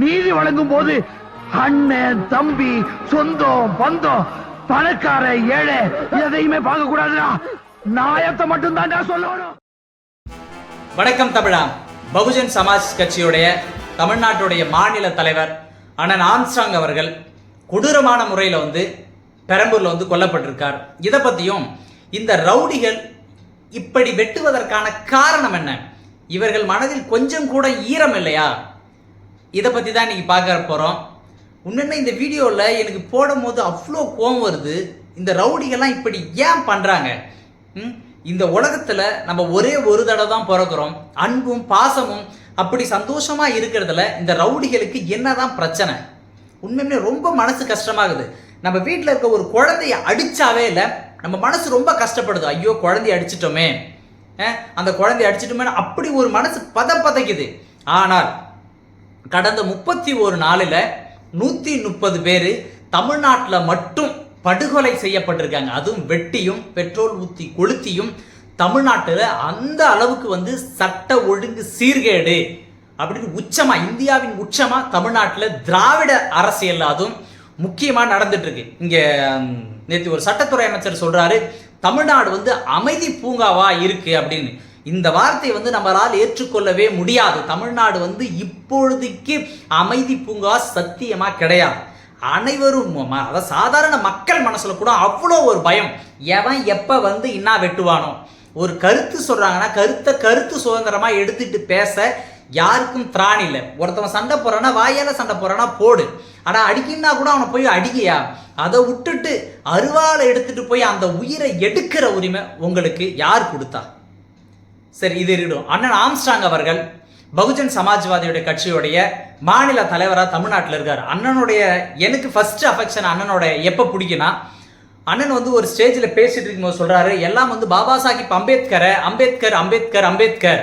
நீதி வழங்கும் போது அண்ணன் தம்பி சொந்தம் பந்தம் பணக்கார ஏழை எதையுமே பார்க்க கூடாதுடா. நாயத்தை மட்டும் தான் சொல்லணும். வணக்கம் தமிழா. பகுஜன் சமாஜ் கட்சியுடைய தமிழ்நாட்டுடைய மாநில தலைவர் அண்ணன் ஆம்ஸ்டாங் அவர்கள் கொடூரமான முறையில் வந்து பெரம்பூரில் வந்து கொல்லப்பட்டிருக்கார். இதை பற்றியும் இந்த ரவுடிகள் இப்படி வெட்டுவதற்கான காரணம் என்ன? இவர்கள் மனதில் கொஞ்சம் கூட ஈரம் இல்லையா? இதை பற்றி தான் இன்றைக்கி பார்க்க போகிறோம் உண்மையுமே இந்த வீடியோவில் எனக்கு போடும்போது அவ்வளோ கோவம் வருது. இந்த ரவுடிகள்லாம் இப்படி ஏன் பண்ணுறாங்க இந்த உலகத்தில் நம்ம ஒரே ஒரு தடவை தான் பிறக்கிறோம். அன்பும் பாசமும் அப்படி சந்தோஷமாக இருக்கிறதுல இந்த ரவுடிகளுக்கு என்னதான் பிரச்சனை? உண்மையுமே ரொம்ப மனசு கஷ்டமாகுது. நம்ம வீட்டில் இருக்க ஒரு குழந்தைய அடித்தாவே இல்லை நம்ம மனசு ரொம்ப கஷ்டப்படுது. ஐயோ குழந்தைய அடிச்சிட்டோமே. அந்த குழந்தைய அடிச்சிட்டோமே அப்படி ஒரு மனசு பத பதைக்குது. ஆனால் கடந்த முப்பத்தி ஒரு நாளில் நூற்றி முப்பது பேர் தமிழ்நாட்டில் மட்டும் படுகொலை செய்யப்பட்டிருக்காங்க. அதுவும் வெட்டியும் பெட்ரோல் ஊற்றி கொளுத்தியும் தமிழ்நாட்டில் அந்த அளவுக்கு வந்து சட்ட ஒழுங்கு சீர்கேடு அப்படின்னு உச்சமாக இந்தியாவின் உச்சமாக தமிழ்நாட்டில் திராவிட அரசியல் அதுவும் முக்கியமாக நடந்துட்டுருக்கு. இங்கே நேற்று ஒரு சட்டத்துறை அமைச்சர் சொல்கிறாரு தமிழ்நாடு வந்து அமைதி பூங்காவாக இருக்குது அப்படின்னு. இந்த வார்த்தையை வந்து நம்மளால் ஏற்றுக்கொள்ளவே முடியாது. தமிழ்நாடு வந்து இப்பொழுதைக்கு அமைதி பூங்கா சத்தியமா கிடையாது. அனைவரும் அதாவது சாதாரண மக்கள் மனசுல கூட அவ்வளோ ஒரு பயம். எவன் எப்ப வந்து இன்னா வெட்டுவானோ? ஒரு கருத்து சொல்றாங்கன்னா கருத்தை கருத்து சுதந்திரமா எடுத்துட்டு பேச யாருக்கும் திராணி இல்லை. ஒருத்தவன் சண்டை போறானா வாயால சண்டை போறானா போடு. ஆனா அடிக்கின்னா கூட அவனை போய் அடிக்கையா? அதை விட்டுட்டு அருவாளை எடுத்துட்டு போய் அந்த உயிரை எடுக்கிற உரிமை உங்களுக்கு யார் கொடுத்தா? சரி இது இருக்கட்டும் அண்ணன் ஆம்ஸ்டாங் அவர்கள் பகுஜன் சமாஜ்வாதியுடைய கட்சியுடைய மாநில தலைவராக தமிழ்நாட்டில் இருக்கார். அண்ணனுடைய எனக்கு ஃபர்ஸ்ட் அஃபெக்ஷன் அண்ணனோட எப்போ பிடிக்குன்னா அண்ணன் வந்து ஒரு ஸ்டேஜில் பேசிட்டு இருக்கும்போது சொல்கிறாரு எல்லாம் வந்து பாபா சாஹிப் அம்பேத்கரை அம்பேத்கர் அம்பேத்கர் அம்பேத்கர்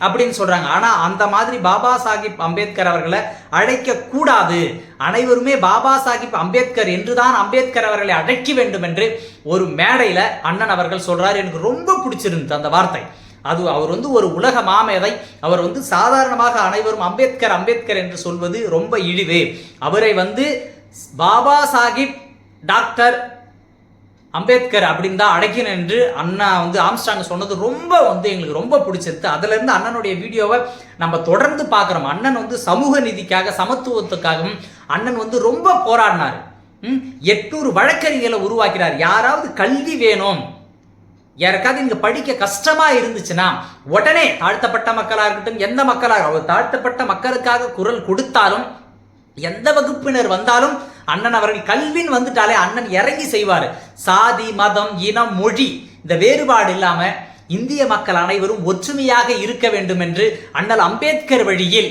அப்படின்னு சொல்கிறாங்க ஆனால் அந்த மாதிரி பாபா சாஹிப் அம்பேத்கர் அவர்களை அழைக்க கூடாது. அனைவருமே பாபா சாஹிப் அம்பேத்கர் என்று தான் அம்பேத்கர் அவர்களை அழைக்க வேண்டும் என்று ஒரு மேடையில் அண்ணன் அவர்கள் சொல்கிறார் எனக்கு ரொம்ப பிடிச்சிருந்தது அந்த வார்த்தை. அது அவர் வந்து ஒரு உலக மாமேதை. அவர் வந்து சாதாரணமாக அனைவரும் அம்பேத்கர் அம்பேத்கர் என்று சொல்வது ரொம்ப இழிவு. அவரை வந்து பாபா சாஹிப் டாக்டர் அம்பேத்கர் அப்படின்னு தான் அடைக்கணும் என்று அண்ணா வந்து ஆம்ஸ்டாங் சொன்னது ரொம்ப வந்து எங்களுக்கு ரொம்ப பிடிச்சிருக்கு அதுலேருந்து அண்ணனுடைய வீடியோவை நம்ம தொடர்ந்து பார்க்குறோம். அண்ணன் வந்து சமூக நீதிக்காக சமத்துவத்துக்காகவும் அண்ணன் வந்து ரொம்ப போராடினார். ம், எட்நூறு வழக்கறிஞர்களை உருவாக்கிறார் யாராவது கல்வி வேணும் யாருக்காவது இங்க படிக்க கஷ்டமா இருந்துச்சுன்னா உடனே தாழ்த்தப்பட்ட மக்களாக இருக்கட்டும் எந்த மக்களாக அவர் தாழ்த்தப்பட்ட மக்களுக்காக குரல் கொடுத்தாலும் எந்த வகுப்பினர் வந்தாலும் அண்ணன் அவர்கள் கல்வின்னு வந்துட்டாலே அண்ணன் இறங்கி செய்வார். சாதி மதம் இனம் மொழி இந்த வேறுபாடு இல்லாம இந்திய மக்கள் அனைவரும் ஒற்றுமையாக இருக்க வேண்டும் என்று அண்ணல் அம்பேத்கர் வழியில்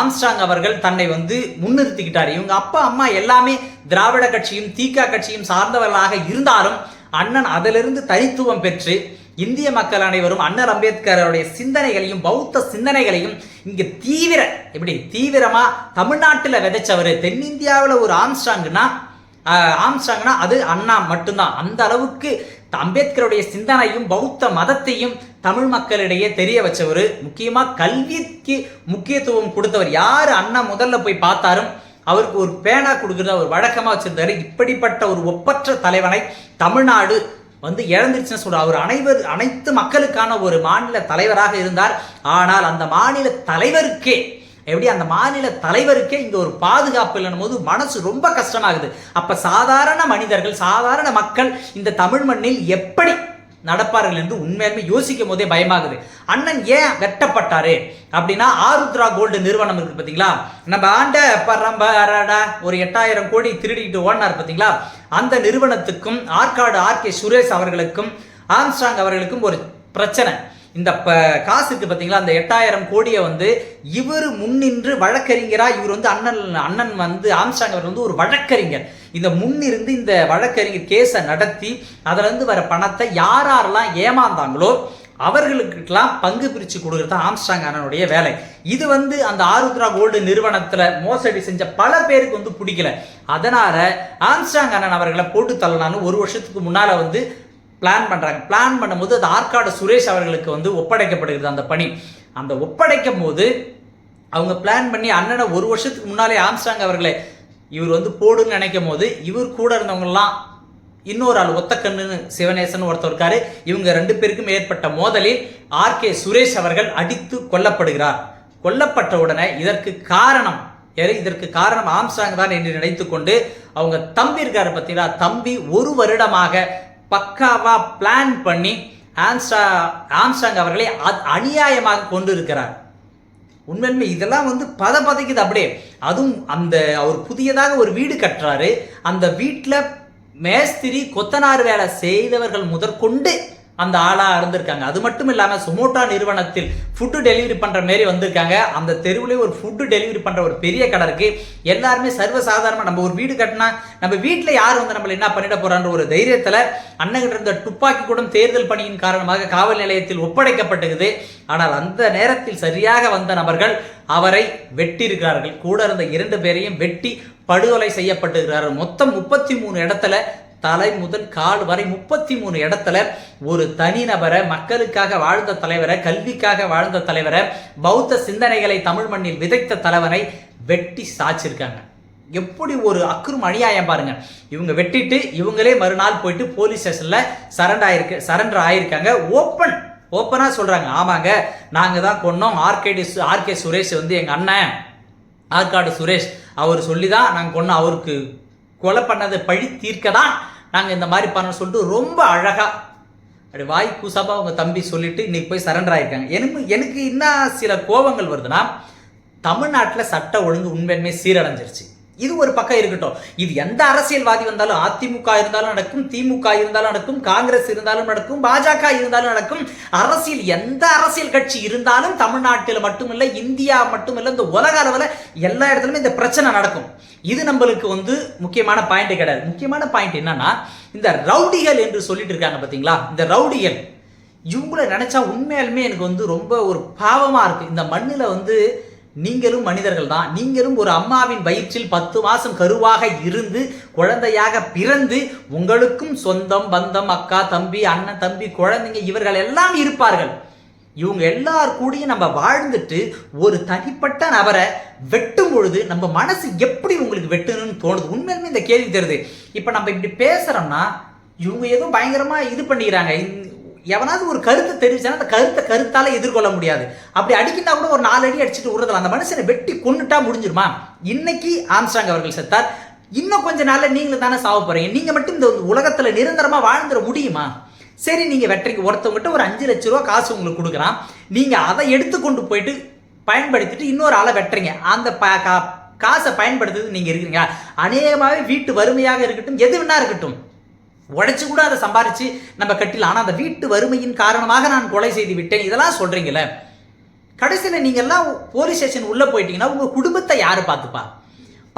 ஆம்ஸ்டாங் அவர்கள் தன்னை வந்து முன்னிறுத்திக்கிட்டார். இவங்க அப்பா அம்மா எல்லாமே திராவிட கட்சியும் தீகா கட்சியும் சார்ந்தவர்களாக இருந்தாலும் அண்ணன் அதிலிருந்து தனித்துவம் பெற்று இந்திய மக்கள் அனைவரும் அண்ணல் அம்பேத்கருடைய சிந்தனைகளையும் பௌத்த சிந்தனைகளையும் இங்க தீவிர எப்படி தீவிரமா தமிழ்நாட்டில் விதைச்சவர். தென்னிந்தியாவில் ஒரு ஆம்ஸ்டாங்னா ஆம்ஸ்டாங்னா அது அண்ணா மட்டும்தான். அந்த அளவுக்கு அம்பேத்கருடைய சிந்தனையும் பௌத்த மதத்தையும் தமிழ் மக்களிடையே தெரிய வச்சவர். முக்கியமா கல்விக்கு முக்கியத்துவம் கொடுத்தவர் யார்? அண்ணா முதல்ல போய் பார்த்தாரும் அவருக்கு ஒரு பேனா கொடுக்குறத அவர் வழக்கமாக வச்சுருந்தாரு. இப்படிப்பட்ட ஒரு ஒப்பற்ற தலைவனை தமிழ்நாடு வந்து இழந்துருச்சுன்னு சொல்ற அவர் அனைவர் அனைத்து மக்களுக்கான ஒரு மாநில தலைவராக இருந்தார். ஆனால் அந்த மாநில தலைவருக்கே எப்படி அந்த மாநில தலைவருக்கே இங்க ஒரு பாதுகாப்பு இல்லைன்னும் போது மனசு ரொம்ப கஷ்டமாகுது. அப்ப சாதாரண மனிதர்கள் சாதாரண மக்கள் இந்த தமிழ் மண்ணில் எப்படி நடப்பார்கள் என்று உண்மையாலுமே யோசிக்கும் போதே பயமாகுது. அண்ணன் ஏன் வெட்டப்பட்டாரு? அப்படின்னா ஆருத்ரா கோல்டு நிறுவனம் இருக்கு பார்த்தீங்களா நம்ம ஆண்ட பரம்பரடா ஒரு எட்டாயிரம் கோடி திருடிட்டு ஓடினார் பார்த்தீங்களா அந்த நிறுவனத்துக்கும் ஆற்காடு ஆர் கே சுரேஷ் அவர்களுக்கும் ஆம்ஸ்டாங் அவர்களுக்கும் ஒரு பிரச்சனை. இந்த ப காசு இருக்குது பார்த்தீங்களா அந்த எட்டாயிரம் கோடியை வந்து இவர் முன்னின்று வழக்கறிஞராக இவர் வந்து அண்ணன் அண்ணன் வந்து ஆம்ஸ்டாங் அவர் வந்து ஒரு வழக்கறிஞர். இந்த முன்னிருந்து இந்த வழக்கறிஞர் கேஸை நடத்தி அதிலிருந்து வர பணத்தை யார் யாரெல்லாம் ஏமாந்தாங்களோ அவர்களுக்கெல்லாம் பங்கு பிரித்து கொடுக்குறது தான் ஆம்ஸ்டாங் அண்ணனுடைய வேலை. இது வந்து அந்த ஆருத்ரா கோல்டு நிறுவனத்தில் மோசடி செஞ்ச பல பேருக்கு வந்து பிடிக்கல. அதனால் ஆம்ஸ்டாங் அண்ணன் அவர்களை போட்டு தள்ளலான்னு ஒரு வருஷத்துக்கு முன்னால் வந்து பிளான் பண்ணுறாங்க பிளான் பண்ணும்போது அது ஆற்காடு சுரேஷ் அவர்களுக்கு வந்து ஒப்படைக்கப்படுகிறது அந்த பணி. அந்த ஒப்படைக்கும் போது அவங்க பிளான் பண்ணி அண்ணனை ஒரு வருஷத்துக்கு முன்னாலே ஆம்ஸ்டாங் அவர்களை. இவர் வந்து போடுன்னு நினைக்கும் போது இவர் கூட இருந்தவங்கலாம் இன்னொரு ஆள் ஒத்தக்கண்ணுன்னு சிவநேசன் ஒருத்தர் இருக்காரு. இவங்க ரெண்டு பேருக்கும் ஏற்பட்ட மோதலில் ஆர்கே சுரேஷ் அவர்கள் அடித்து கொல்லப்படுகிறார். கொல்லப்பட்ட உடனே இதற்கு காரணம் இதற்கு காரணம் ஆம்ஸ்டாங் தான் என்று நினைத்துக்கொண்டு அவங்க தம்பி இருக்காரு பார்த்தீங்களா தம்பி ஒரு வருடமாக பக்காவாக பிளான் பண்ணி ஆம்ஸ்டா ஆம்ஸ்டாங் அவர்களை அது அநியாயமாக கொண்டு இருக்கிறார் உண்மையுமே இதெல்லாம் வந்து பத பதைக்குது அப்படியே. அதுவும் அந்த அவர் புதியதாக ஒரு வீடு கட்டுறாரு. அந்த வீட்டில் மேஸ்திரி கொத்தனார் வேலை செய்தவர்கள் முதற்கொண்டு அந்த ஆளாக இருந்திருக்காங்க. அது மட்டும் இல்லாமல் சுமோட்டா நிறுவனத்தில் ஃபுட்டு டெலிவரி பண்ணுற மாரி வந்திருக்காங்க. அந்த தெருவிலே ஒரு ஃபுட்டு டெலிவரி பண்ணுற ஒரு பெரிய கடை இருக்குது எல்லாருமே சர்வசாதாரணமாக நம்ம ஒரு வீடு கட்டினா நம்ம வீட்டில் யார் வந்து நம்மளை என்ன பண்ணிட போகிறான்ற ஒரு தைரியத்தில் அண்ணகிட்ட இருந்த துப்பாக்கி கூட தேர்தல் பணியின் காரணமாக காவல் நிலையத்தில் ஒப்படைக்கப்பட்டுக்குது. ஆனால் அந்த நேரத்தில் சரியாக வந்த நபர்கள் அவரை வெட்டியிருக்கிறார்கள். கூட இருந்த இரண்டு பேரையும் வெட்டி படுகொலை செய்யப்பட்டிருக்கிறார்கள். மொத்தம் முப்பத்தி மூணு இடத்துல தலை முதல் கால் வரை முப்பத்தி மூணு இடத்துல ஒரு தனிநபரை மக்களுக்காக வாழ்ந்த தலைவரை கல்விக்காக வாழ்ந்த தலைவரை பௌத்த சிந்தனைகளை தமிழ் மண்ணில் விதைத்த தலைவனை வெட்டி சாய்ச்சிருக்காங்க. எப்படி ஒரு அக்குறும் அநியாயம் பாருங்க. இவங்க வெட்டிட்டு இவங்களே மறுநாள் போயிட்டு போலீஸ் ஸ்டேஷன்ல சரண்டர் ஆயிருக்கு சரண்டர் ஆயிருக்காங்க. ஓப்பன் ஓப்பனாக சொல்றாங்க. ஆமாங்க நாங்கள் தான் கொன்னோம். ஆர்கேடி ஆர்கே சுரேஷ் வந்து எங்கள் அண்ணன். ஆற்காடு சுரேஷ் அவர் சொல்லி தான் நாங்கள் கொன்னோம். அவருக்கு கொலை பண்ணதை பழி தீர்க்க தான் நாங்கள் இந்த மாதிரி பண்ண சொல்லிட்டு ரொம்ப அழகாக அப்படி வாய் கூசாப்பாக அவங்க தம்பி சொல்லிட்டு இன்றைக்கி போய் சரண்டர் ஆகிருக்காங்க எனக்கு எனக்கு இன்னும் சில கோபங்கள் வருதுன்னா தமிழ்நாட்டில் சட்ட ஒழுங்கு உண்மையுமே சீரடைஞ்சிருச்சு. இது ஒரு பக்கம் இருக்கட்டும். இது எந்த அரசியல்வாதி வந்தாலும் அதிமுக இருந்தாலும் நடக்கும் திமுக இருந்தாலும் நடக்கும் காங்கிரஸ் இருந்தாலும் நடக்கும் பாஜக இருந்தாலும் நடக்கும். அரசியல் எந்த அரசியல் கட்சி இருந்தாலும் தமிழ்நாட்டில் மட்டுமில்ல இந்தியா மட்டுமில்ல இந்த உலக அளவில் எல்லா இடத்துலையுமே இந்த பிரச்சனை நடக்கும். இது நம்மளுக்கு வந்து முக்கியமான பாயிண்ட் கிடையாது. முக்கியமான பாயிண்ட் என்னன்னா இந்த ரவுடிகள் என்று சொல்லிட்டு இருக்காங்க பார்த்தீங்களா இந்த ரவுடிகள். இவங்கள நினைச்சா உண்மையாலுமே எனக்கு வந்து ரொம்ப ஒரு பாவமாக இருக்கு. இந்த மண்ணில் வந்து நீங்களும் மனிதர்கள் தான் நீங்களும் ஒரு அம்மாவின் வயிற்றில் பத்து மாதம் கருவாக இருந்து குழந்தையாக பிறந்து உங்களுக்கும் சொந்தம் பந்தம் அக்கா தம்பி அண்ணன் தம்பி குழந்தைங்க இவர்கள் எல்லாம் இருப்பார்கள். இவங்க எல்லார் கூடயும் நம்ம வாழ்ந்துட்டு ஒரு தனிப்பட்ட நபரை வெட்டும் பொழுது நம்ம மனசு எப்படி உங்களுக்கு வெட்டணும்னு தோணுது? உண்மையிலுமே இந்த கேள்வி தருது இப்போ நம்ம இப்படி பேசுகிறோம்னா இவங்க ஏதோ பயங்கரமாக இது பண்ணிக்கிறாங்க. எவனாவது ஒரு கருத்தை தெரிவிச்சானா அந்த கருத்தை கருத்தால எதிர்கொள்ள முடியாது. அப்படி அடிக்கினா கூட ஒரு நாலு அடி அடிச்சுட்டு விடுறதில்ல அந்த மனுஷனை வெட்டி கொண்டுட்டா முடிஞ்சிருமா? இன்னைக்கு ஆம்ஸ்டாங் அவர்கள் செத்தார். இன்னும் கொஞ்ச நாள்ல நீங்களும் தானே சாவ போறீங்க. நீங்க மட்டும் இந்த உலகத்துல நிரந்தரமா வாழ்ந்துட முடியுமா? சரி நீங்க வெற்றிக்கு ஒருத்தவங்ககிட்ட ஒரு அஞ்சு லட்ச ரூபா காசு உங்களுக்கு கொடுக்குறான் நீங்க அதை எடுத்து கொண்டு போயிட்டு பயன்படுத்திட்டு இன்னொரு ஆளை வெட்டுறீங்க. அந்த ப கா- காசை பயன்படுத்துறது நீங்க இருக்கிறீங்க. அநேகமாகவே வீட்டு வறுமையாக இருக்கட்டும் எது வேணா இருக்கட்டும். உடைச்சு கூட அதை சம்பாரிச்சு நம்ம கட்டில ஆனால் அந்த வீட்டு வறுமையின் காரணமாக நான் கொலை செய்து விட்டேன். இதெல்லாம் சொல்றீங்களே கடைசியில் நீங்க எல்லாம் போலீஸ் ஸ்டேஷன் உள்ள போயிட்டீங்கன்னா உங்க குடும்பத்தை யாரு பார்த்துப்பா?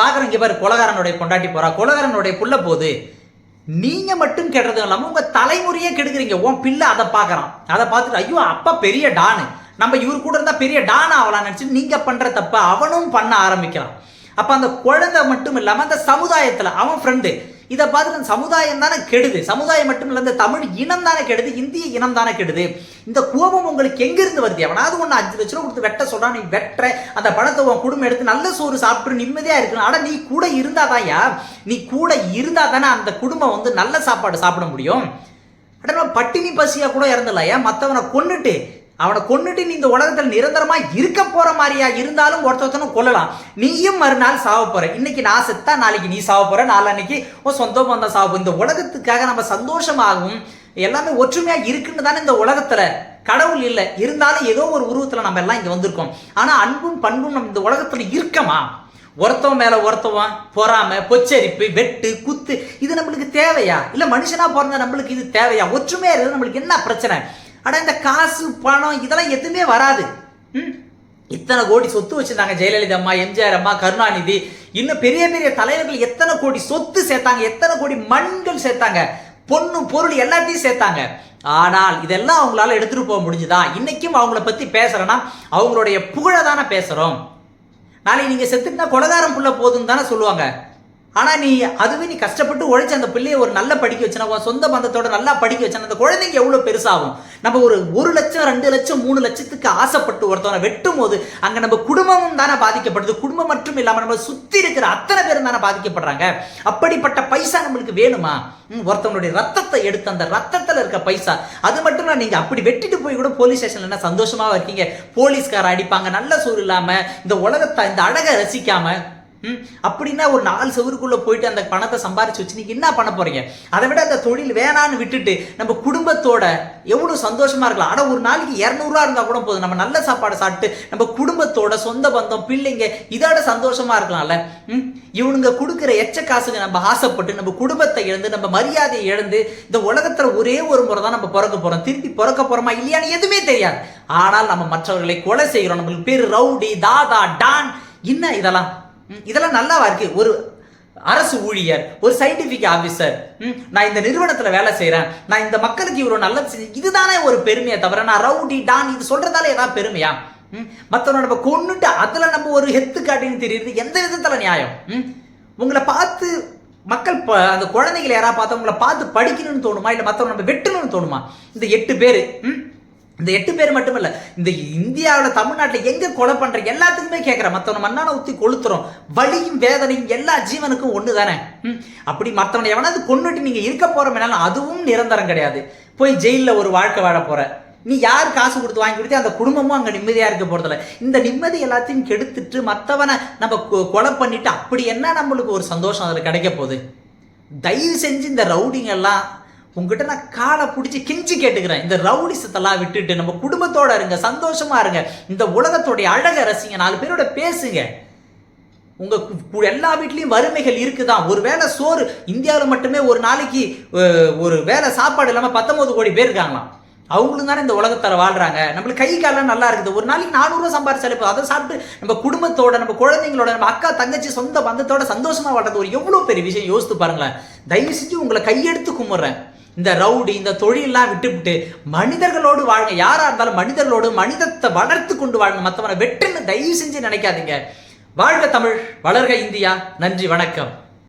பார்க்குறோம் பாரு கொலகாரனுடைய பொண்டாட்டி போறா. கொலகாரனுடைய புள்ள போகுது. நீங்க மட்டும் கெடுறது இல்லாமல் உங்க தலைமுறையே கெடுக்குறீங்க. உன் பிள்ளை அதை பார்க்குறான். அதை பார்த்துட்டு ஐயோ அப்பா பெரிய டானு. நம்ம இவர் கூட இருந்தா பெரிய டான் ஆகலாம்னு நினச்சி நீங்க பண்ற தப்ப அவனும் பண்ண ஆரம்பிக்கிறான். அப்ப அந்த குழந்தை மட்டும் இல்லாம அந்த சமுதாயத்துல அவன் ஃப்ரெண்டு இதை பார்த்துட்டு சமுதாயம் தானே கெடுது. சமுதாயம் மட்டும் இல்லை இந்த தமிழ் இனம் தானே கெடுது. இந்திய இனம் தானே கெடுது. இந்த கோபம் உங்களுக்கு எங்கிருந்து வருது எவனாவது ஒன்று அஞ்சு லட்ச ரூபா கொடுத்து வெட்ட சொல்கிறான் நீ வெட்டுற அந்த பணத்தை உன் குடும்பம் எடுத்து நல்ல சோறு சாப்பிட்டு நிம்மதியாக இருக்கணும். ஆனால் நீ கூட இருந்தாதாயா நீ கூட இருந்தா தானே அந்த குடும்பம் வந்து நல்ல சாப்பாடு சாப்பிட முடியும். அட பட்டினி பசியாக கூட இறந்துடலாம் ஏன் மற்றவனை கொண்டுட்டு அவனை கொண்டுட்டு நீ இந்த உலகத்தில் நிரந்தரமாக இருக்க போகிற மாதிரியா இருந்தாலும் ஒருத்தொருத்தனும் கொல்லலாம். நீயும் மறுநாள் சாவ போகிற இன்னைக்கு நான் செத்தா நாளைக்கு நீ சாவ போற. நாளன்னைக்கு உன் சொந்த பந்தம் சாவ இந்த உலகத்துக்காக நம்ம சந்தோஷமாகவும் எல்லாமே ஒற்றுமையாக இருக்குன்னு தானே இந்த உலகத்தில். கடவுள் இல்லை. இருந்தாலும் ஏதோ ஒரு உருவத்தில் நம்ம எல்லாம் இங்கே வந்திருக்கோம். ஆனால் அன்பும் பண்பும் நம்ம இந்த உலகத்தில் இருக்கமா? ஒருத்தவன் மேலே ஒருத்தவன் பொறாமை பொச்சரிப்பு வெட்டு குத்து இது நம்மளுக்கு தேவையா? இல்லை மனுஷனா பிறந்த நம்மளுக்கு இது தேவையா? ஒற்றுமையாக இருக்குது நம்மளுக்கு என்ன பிரச்சனை? ஆனால் இந்த காசு பணம் இதெல்லாம் எதுவுமே வராது. ம்? இத்தனை கோடி சொத்து வச்சிருந்தாங்க ஜெயலலிதா அம்மா எம்ஜிஆர் அம்மா கருணாநிதி. இன்னும் பெரிய பெரிய தலைவர்கள் எத்தனை கோடி சொத்து சேர்த்தாங்க எத்தனை கோடி மண்கள் சேர்த்தாங்க பொண்ணு பொருள் எல்லாத்தையும் சேர்த்தாங்க. ஆனால் இதெல்லாம் அவங்களால எடுத்துட்டு போக முடிஞ்சுதா? இன்னைக்கும் அவங்கள பத்தி பேசுறேன்னா அவங்களுடைய புகழை தானே பேசுறோம். நாளைக்கு நீங்க செத்துட்டா கொலகாரம் புள்ள போதுன்னு தானே சொல்லுவாங்க. ஆனால் நீ அதுவே நீ கஷ்டப்பட்டு உழைச்சி அந்த பிள்ளையை ஒரு நல்ல படிக்க வச்சுனா உன் சொந்த பந்தத்தோட நல்லா படிக்க வச்சனா அந்த குழந்தைங்க எவ்வளோ பெருசாகும்? நம்ம ஒரு ஒரு லட்சம் ரெண்டு லட்சம் மூணு லட்சத்துக்கு ஆசைப்பட்டு ஒருத்தவனை வெட்டும் போது அங்கே நம்ம குடும்பமும் தானே பாதிக்கப்படுது. குடும்பம் மட்டும் இல்லாமல் நம்ம சுற்றி இருக்கிற அத்தனை பேரும் தானே பாதிக்கப்படுறாங்க. அப்படிப்பட்ட பைசா நம்மளுக்கு வேணுமா? ஒருத்தவனுடைய ரத்தத்தை எடுத்து அந்த ரத்தத்தில் இருக்க பைசா அது மட்டும் இல்லை நீங்கள் அப்படி வெட்டிட்டு போய் கூட போலீஸ் ஸ்டேஷன்ல என்ன சந்தோஷமாக இருக்கீங்க? போலீஸ்கார அடிப்பாங்க நல்ல சூழ் இல்லாமல் இந்த உலகத்தை இந்த அழகை ரசிக்காமல் அப்படின்னா ஒரு நாலு செவருக்குள்ள போயிட்டு அந்த பணத்தை சம்பாரிச்சு வச்சு நீங்க என்ன பண்ண போறீங்க? அதை விட அந்த தொழில் வேணான்னு விட்டுட்டு நம்ம குடும்பத்தோட எவ்வளவு சந்தோஷமா இருக்கலாம். ஆனா ஒரு நாளைக்கு இரநூறுவா இருந்தா கூட போதும். நம்ம நல்ல சாப்பாடு சாப்பிட்டு நம்ம குடும்பத்தோட சொந்த பந்தம் பிள்ளைங்க இதோட சந்தோஷமா இருக்கலாம்ல. இவனுங்க கொடுக்குற எச்ச காசுங்க நம்ம ஆசைப்பட்டு நம்ம குடும்பத்தை இழந்து நம்ம மரியாதையை இழந்து இந்த உலகத்துல ஒரே ஒரு முறை தான் நம்ம பிறக்க போறோம். திருப்பி பிறக்க போறோமா இல்லையான்னு எதுவுமே தெரியாது. ஆனால் நம்ம மற்றவர்களை கொலை செய்கிறோம். நம்மளுக்கு பேர் ரவுடி தாதா டான். என்ன இதெல்லாம்? இதெல்லாம் நல்லாவா இருக்கு? ஒரு அரசு ஊழியர் ஒரு சயின்டிபிக் ஆபீசர் நான் இந்த நிறுவனத்துல வேலை செய்கிறேன் நான் இந்த மக்களுக்கு இவ்வளவு நல்லது செஞ்சு இதுதானே ஒரு பெருமையை தவிர நான் ரவுடி டான் இது சொல்றதால ஏதாவது பெருமையா? ம், நம்ம கொண்டுட்டு அதுல நம்ம ஒரு ஹெத்து காட்டின்னு தெரியுது எந்த விதத்துல நியாயம்? ம்? உங்களை பார்த்து மக்கள் ப- அந்த குழந்தைகள் யாராவது பார்த்தா உங்களை பார்த்து படிக்கணும்னு தோணுமா? இல்லை மற்றவங்க நம்ம வெட்டணும்னு தோணுமா? இந்த எட்டு பேர் இந்த எட்டு பேர் மட்டும் இந்த இந்தியாவில் தமிழ்நாட்டில் எங்கே கொலை பண்ணுற எல்லாத்துக்குமே கேட்குறேன் மற்றவனை மண்ணான ஊற்றி கொளுத்துறோம். வலியும் வேதனையும் எல்லா ஜீவனுக்கும் ஒன்று தானே ம்? அப்படி மற்றவனை எவனாவது கொண்டுட்டு நீங்கள் இருக்க போகிறோம்னாலும் அதுவும் நிரந்தரம் கிடையாது. போய் ஜெயிலில் ஒரு வாழ்க்கை வாழ போகிற நீ யார் காசு கொடுத்து வாங்கி கொடுத்து அந்த குடும்பமும் அங்கே நிம்மதியாக இருக்க போகிறதில்ல இந்த நிம்மதி எல்லாத்தையும் கெடுத்துட்டு மற்றவனை நம்ம கொ- கொலை பண்ணிட்டு அப்படி என்ன நம்மளுக்கு ஒரு சந்தோஷம் அதில் கிடைக்க போகுது? தயவு செஞ்சு இந்த ரவுடிங்கெல்லாம் உங்ககிட்ட நான் காலை பிடிச்சி கிஞ்சி கேட்டுக்கிறேன். இந்த ரவுடிசத்தெல்லாம் விட்டுட்டு நம்ம குடும்பத்தோட இருங்க சந்தோஷமா இருங்க. இந்த உலகத்தோடைய அழகை ரசிங்க நாலு பேரோட பேசுங்க. உங்க கு- எல்லா வீட்லேயும் வறுமைகள் இருக்குதான் ஒரு வேளை சோறு இந்தியாவில் மட்டுமே ஒரு நாளைக்கு ஒரு வேளை சாப்பாடு இல்லாமல் பத்தொம்பது கோடி பேர் இருக்காங்களாம். அவங்களும் தானே இந்த உலகத்தில் வாழ்றாங்க. நம்மளுக்கு கை காலம் நல்லா இருக்குது. ஒரு நாளைக்கு நானூறுரூவா சம்பாரிச்சாலே போதும். அதை சாப்பிட்டு நம்ம குடும்பத்தோட நம்ம குழந்தைங்களோட நம்ம அக்கா தங்கச்சி சொந்த பந்தத்தோட சந்தோஷமா வாழ்றது ஒரு எவ்வளோ பெரிய விஷயம்? யோசித்து பாருங்களேன். தயவு செஞ்சு உங்களை கையெடுத்து கும்பிட்றேன். இந்த ரவுடி இந்த தொழிலெல்லாம் விட்டுவிட்டு மனிதர்களோடு வாழ்ங்க. யாராக இருந்தாலும் மனிதர்களோடு மனிதத்தை வளர்த்து கொண்டு வாழுங்க. மற்றவனை வெட்டுன்னு தயவு செஞ்சு நினைக்காதீங்க. வாழ்க தமிழ் வளர்க இந்தியா. நன்றி வணக்கம்.